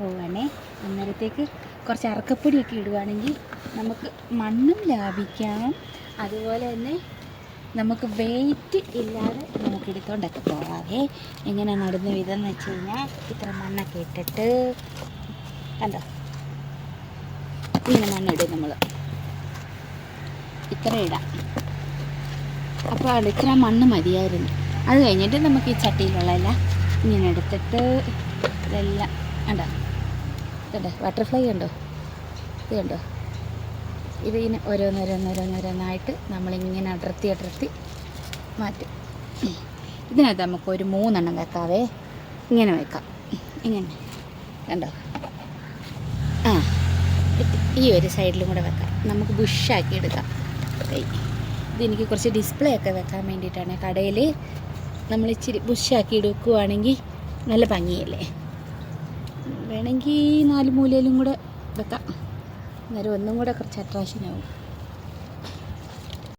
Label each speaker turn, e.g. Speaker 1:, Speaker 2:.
Speaker 1: പോവുകയാണേ അന്നേരത്തേക്ക് കുറച്ച് അറക്കപ്പൊടിയൊക്കെ ഇടുകയാണെങ്കിൽ നമുക്ക് മണ്ണും ലാഭിക്കാം. അതുപോലെ തന്നെ നമുക്ക് വെയിറ്റ് ഇല്ലാതെ നമുക്ക് എടുത്തോണ്ടൊക്കെ പോകാതെ എങ്ങനെ നടുന്ന വിധം എന്ന് വെച്ച് കഴിഞ്ഞാൽ ഇത്ര മണ്ണൊക്കെ ഇട്ടിട്ട് കണ്ടോ? ഇങ്ങനെ മണ്ണിടും നമ്മൾ ഇത്ര ഇടാം. അപ്പോൾ ഇത്ര മണ്ണ് മതിയായിരുന്നു. അത് കഴിഞ്ഞിട്ട് നമുക്ക് ഈ ചട്ടിയിലുള്ളതെല്ലാം ഇങ്ങനെ എടുത്തിട്ട് ഇതെല്ലാം കണ്ടോ? കണ്ടോ? ബട്ടർഫ്ലൈ കണ്ടോ? ഇത് കണ്ടോ? ഇതിങ്ങനെ ഓരോന്നോരോന്നോരോന്നോരോന്നായിട്ട് നമ്മളിങ്ങനെ അടർത്തി അടർത്തി മാറ്റും. ഇതിനകത്ത് നമുക്ക് ഒരു മൂന്നെണ്ണം വെക്കാവേ. ഇങ്ങനെ വെക്കാം. ഇങ്ങനെ. കണ്ടോ? ആ. ഈ ഒരു സൈഡിലും കൂടെ വെക്കാം. നമുക്ക് ബുഷാക്കി എടുക്കാം. ഇതെനിക്ക് കുറച്ച് ഡിസ്പ്ലേ ഒക്കെ വെക്കാൻ വേണ്ടിയിട്ടാണ്. കടയിൽ നമ്മൾ ഇച്ചിരി ബുഷാക്കി എടുക്കുവാണെങ്കിൽ നല്ല ഭംഗിയല്ലേ? വേണമെങ്കിൽ നാല് മൂലയിലും കൂടെ വെക്കാം. അന്നേരം ഒന്നും കൂടെ കുറച്ച് അട്രാക്ഷൻ ആവും.